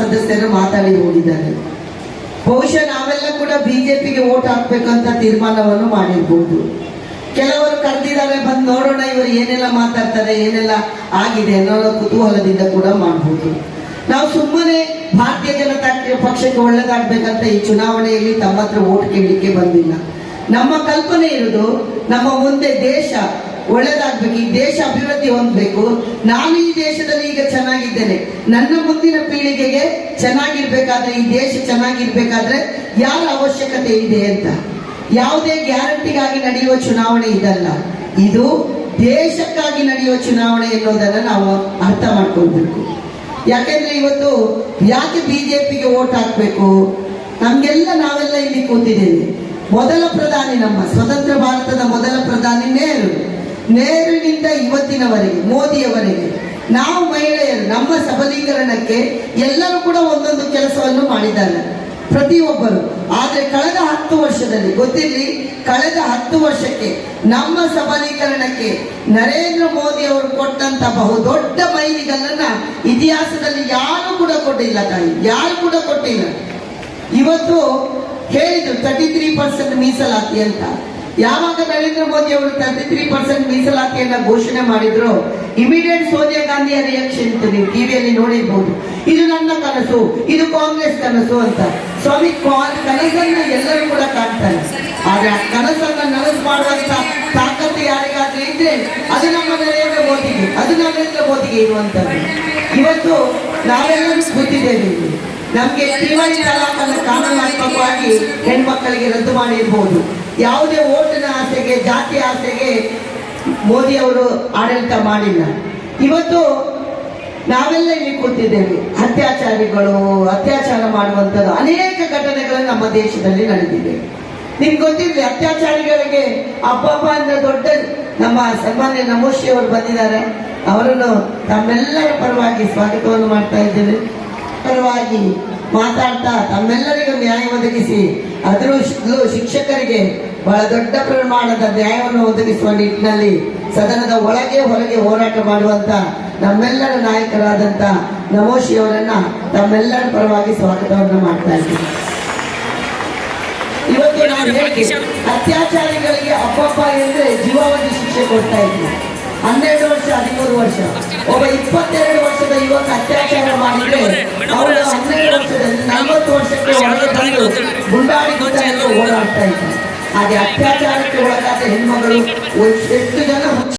ಸದಸ್ಯರು ಮಾತಾಡಿ ಹೋಗಿದ್ದಾರೆ. ಬಹುಶಃ ನಾವೆಲ್ಲ ಕೂಡ ಬಿಜೆಪಿಗೆ ಓಟ್ ಹಾಕ್ಬೇಕಂತ ತೀರ್ಮಾನವನ್ನು ಮಾಡಿರ್ಬೋದು. ಕೆಲವರು ಕರೆದಿದ್ದಾರೆ, ಬಂದು ನೋಡೋಣ, ಇವರು ಏನೆಲ್ಲ ಮಾತಾಡ್ತಾರೆ, ಏನೆಲ್ಲ ಆಗಿದೆ ಅನ್ನೋ ಕುತೂಹಲದಿಂದ ಕೂಡ ಮಾಡಬಹುದು ನಾವು ಸುಮ್ಮನೆ ಭಾರತೀಯ ಜನತಾ ಪಕ್ಷಕ್ಕೆ ಒಳ್ಳೇದಾಗಬೇಕಂತ ಈ ಚುನಾವಣೆಯಲ್ಲಿ ತಮ್ಮ ಹತ್ರ ಓಟ್ ಕೇಳಲಿಕ್ಕೆ ಬಂದಿಲ್ಲ. ನಮ್ಮ ಕಲ್ಪನೆ ಇರೋದು, ನಮ್ಮ ಮುಂದೆ ದೇಶ ಒಳ್ಳೇದಾಗ್ಬೇಕು, ಈ ದೇಶ ಅಭಿವೃದ್ಧಿ ಹೊಂದಬೇಕು. ನಾನು ಈ ದೇಶದಲ್ಲಿ ಈಗ ಚೆನ್ನಾಗಿದ್ದೇನೆ. ನನ್ನ ಮುಂದಿನ ಪೀಳಿಗೆಗೆ ಚೆನ್ನಾಗಿರ್ಬೇಕಾದ್ರೆ, ಈ ದೇಶ ಚೆನ್ನಾಗಿರ್ಬೇಕಾದ್ರೆ ಯಾರ ಅವಶ್ಯಕತೆ ಇದೆ ಅಂತ? ಯಾವುದೇ ಗ್ಯಾರಂಟಿಗಾಗಿ ನಡೆಯುವ ಚುನಾವಣೆ ಇದಲ್ಲ. ಇದು ದೇಶಕ್ಕಾಗಿ ನಡೆಯುವ ಚುನಾವಣೆ ಎನ್ನುವುದನ್ನ ನಾವು ಅರ್ಥ ಮಾಡ್ಕೊಳ್ಬೇಕು. ಯಾಕೆಂದ್ರೆ ಇವತ್ತು ಯಾಕೆ ಬಿಜೆಪಿಗೆ ಓಟ್ ಹಾಕ್ಬೇಕು? ನಮ್ಗೆಲ್ಲ ನಾವೆಲ್ಲ ಇಲ್ಲಿ ಕೂತಿದ್ದೇವೆ. ಮೊದಲ ಪ್ರಧಾನಿ ನಮ್ಮ, ಸ್ವತಂತ್ರ ಭಾರತದ ಮೊದಲ ಪ್ರಧಾನಿ ನೆಹರು. ನೆಹರುವಿನಿಂದ ಇವತ್ತಿನವರೆಗೆ ಮೋದಿಯವರೆಗೆ, ನಾವು ಮಹಿಳೆಯರು, ನಮ್ಮ ಸಬಲೀಕರಣಕ್ಕೆ ಎಲ್ಲರೂ ಕೂಡ ಒಂದೊಂದು ಕೆಲಸವನ್ನು ಮಾಡಿದ್ದಾರೆ. ಪ್ರತಿಯೊಬ್ಬರು. ಆದರೆ ಕಳೆದ ಹತ್ತು ವರ್ಷದಲ್ಲಿ, ಗೊತ್ತಿರಲಿ, ಕಳೆದ ಹತ್ತು ವರ್ಷಕ್ಕೆ ನಮ್ಮ ಸಬಲೀಕರಣಕ್ಕೆ ನರೇಂದ್ರ ಮೋದಿ ಅವರು ಕೊಟ್ಟಂತ ಬಹುದೊಡ್ಡ ಮೈಲಿಗಲ್ಲನ್ನ ಇತಿಹಾಸದಲ್ಲಿ ಯಾರು ಕೂಡ ಕೊಟ್ಟಿಲ್ಲ ತಾಯಿ. ಯಾರು ಕೂಡ ಕೊಟ್ಟಿಲ್ಲ. ಇವತ್ತು ಹೇಳಿದ್ರು ತರ್ಟಿ ತ್ರೀ ಪರ್ಸೆಂಟ್ ಮೀಸಲಾತಿ ಅಂತ. ಯಾವಾಗ ನರೇಂದ್ರ ಮೋದಿ ಅವರು ತರ್ಟಿ ತ್ರೀ ಪರ್ಸೆಂಟ್ ಮೀಸಲಾತಿಯನ್ನ ಘೋಷಣೆ ಮಾಡಿದ್ರು ಇಮಿಡಿಯೇಟ್ ಸೋನಿಯಾ ಗಾಂಧಿಯ ರಿಯಾಕ್ಷನ್ ನೀವು ಟಿವಿಯಲ್ಲಿ ನೋಡಿರ್ಬಹುದು ಇದು ನನ್ನ ಕನಸು, ಇದು ಕಾಂಗ್ರೆಸ್ ಕನಸು ಅಂತ. ಸ್ವಾಮಿ ಕನಸನ್ನ ಎಲ್ಲರೂ ಕೂಡ ಕಾಣ್ತಾರೆ ಆದ್ರೆ ಆ ಕನಸನ್ನ ನನಸು ಮಾಡುವಂತ ತಾಕತ್ತು ಯಾರಿಗಾದ್ರೂ ಇದ್ರೆ ಅದು ನಮ್ಮ ನರೇಂದ್ರ ಮೋದಿಗೆ, ಅದು ನರೇಂದ್ರ ಮೋದಿಗೆ ಇರುವಂತದ್ದು. ಇವತ್ತು ನಾವೆಲ್ಲರೂ ಇಲ್ಲಿ. ನಮ್ಗೆ ತ್ರಿವಳಿ ತಲಾಖನ್ನು ಕಾನೂನಾತ್ಮಕವಾಗಿ ಹೆಣ್ಮಕ್ಕಳಿಗೆ ರದ್ದು ಮಾಡಿರ್ಬೋದು. ಯಾವುದೇ ಓಟಿನ ಆಸೆಗೆ, ಜಾತಿ ಆಸೆಗೆ ಮೋದಿ ಅವರು ಆಡಳಿತ ಮಾಡಿಲ್ಲ. ಇವತ್ತು ನಾವೆಲ್ಲ ಇಲ್ಲಿ ಕೂತಿದ್ದೇವೆ. ಅತ್ಯಾಚಾರಿಗಳು, ಅತ್ಯಾಚಾರ ಮಾಡುವಂಥದ್ದು ಅನೇಕ ಘಟನೆಗಳು ನಮ್ಮ ದೇಶದಲ್ಲಿ ನಡೆದಿದೆ. ನಿಮ್ಗೆ ಗೊತ್ತಿರಲಿ, ಅತ್ಯಾಚಾರಿಗಳಿಗೆ ಅಪ್ಪ ಅಂದ್ರೆ ದೊಡ್ಡ ನಮ್ಮ ಸನ್ಮಾನ್ಯ ನಮೋಶಿ ಅವರು ಬಂದಿದ್ದಾರೆ. ಅವರನ್ನು ತಮ್ಮೆಲ್ಲರ ಪರವಾಗಿ ಸ್ವಾಗತವನ್ನು ಮಾಡ್ತಾ ಇದ್ದೇವೆ. ಪರವಾಗಿ ಮಾತಾಡ್ತಾ ತಮ್ಮೆಲ್ಲರಿಗೂ ನ್ಯಾಯ ಒದಗಿಸಿ, ಅದರಲ್ಲೂ ಶಿಕ್ಷಕರಿಗೆ ಬಹಳ ದೊಡ್ಡ ಪ್ರಮಾಣದ ನ್ಯಾಯವನ್ನು ಒದಗಿಸುವ ನಿಟ್ಟಿನಲ್ಲಿ ಸದನದ ಒಳಗೆ ಹೊರಗೆ ಹೋರಾಟ ಮಾಡುವಂತ ನಮ್ಮೆಲ್ಲರ ನಾಯಕರಾದಂತ ನಮೋಶಿ ಅವರನ್ನ ತಮ್ಮೆಲ್ಲರ ಪರವಾಗಿ ಸ್ವಾಗತವನ್ನು ಮಾಡ್ತಾ ಇದ್ದೀವಿ ಇವತ್ತು ನಾವು ಹೇಳ್ತೀವಿ ಅತ್ಯಾಚಾರಿಗಳಿಗೆ ಅಪ್ಪಪ್ಪ ಎಂದ್ರೆ ಜೀವಾವಧಿ ಶಿಕ್ಷೆ ಕೊಡ್ತಾ ಇದ್ವಿ ಹನ್ನೆರಡು ವರ್ಷ ಹದಿಮೂರು ವರ್ಷ. ಒಬ್ಬ ಇಪ್ಪತ್ತೆರಡು ವರ್ಷದ ಯುವಕ ಅತ್ಯಾಚಾರ ಮಾಡಿದ್ರೆ ಅವರು ಹನ್ನೆರಡು ವರ್ಷದಲ್ಲಿ ನಲವತ್ತು ವರ್ಷಕ್ಕೆ ಗುಂಡಾಡಿ ಗುಂಡಾಡಿ ಗುಂಡಾಗಿ ಓಡಾಡ್ತಾ আজ অত্যাচার চলে গেছে হিন্দু ওই সেটু যেন